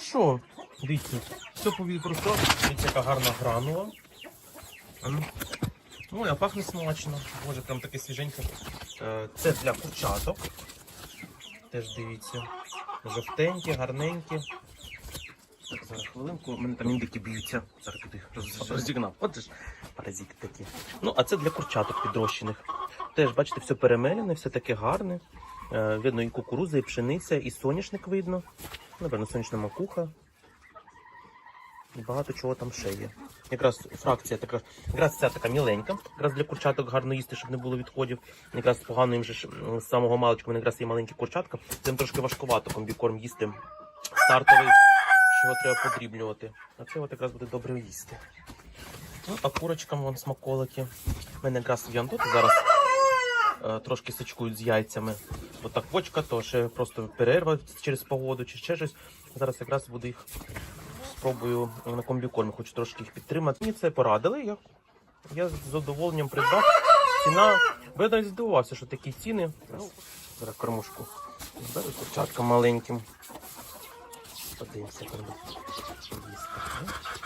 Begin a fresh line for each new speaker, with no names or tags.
що, дивіться, все повід просто, дивіться, яка гарна гранула. Ну. А пахне смачно. Боже, прям таке свіженьке. Е, Це для курчаток. Теж дивіться. Жовтенькі, гарненькі. Так, зараз хвилинку, у мене там індики б'ються. Зараз туди розігнав. От же ж паразити такі. Ну, а це для курчаток підрощених. Теж, бачите, все перемелене, все таке гарне. Е, видно і кукуруза, і пшениця, і соняшник видно. Напевно, сонячна макуха. І багато чого там ще є. Якраз фракція така, якраз ця така міленька, якраз для курчаток гарно їсти, щоб не було відходів. Якраз погано їм же з самого маличку, вони якраз є маленькі курчатка. Цим трошки важкувато комбікорм їсти. Стартовий, що його треба подрібнювати. А це от якраз буде добре їсти. Ну, а курочкам вон смаколики. У мене якраз в'яндоти зараз трошки сачкують з яйцями. Бо так почка, то ще просто перерва через погоду чи ще щось. Зараз якраз буду їх спробую на комбікормі, хочу трошки їх підтримати. Мені це порадили. Я, я з задоволенням придбав. Ціна. Бо я навіть здивувався, що такі ціни. Ну, зараз кормушку. Беру курчаткам маленьким. Подивимося, вони їсти.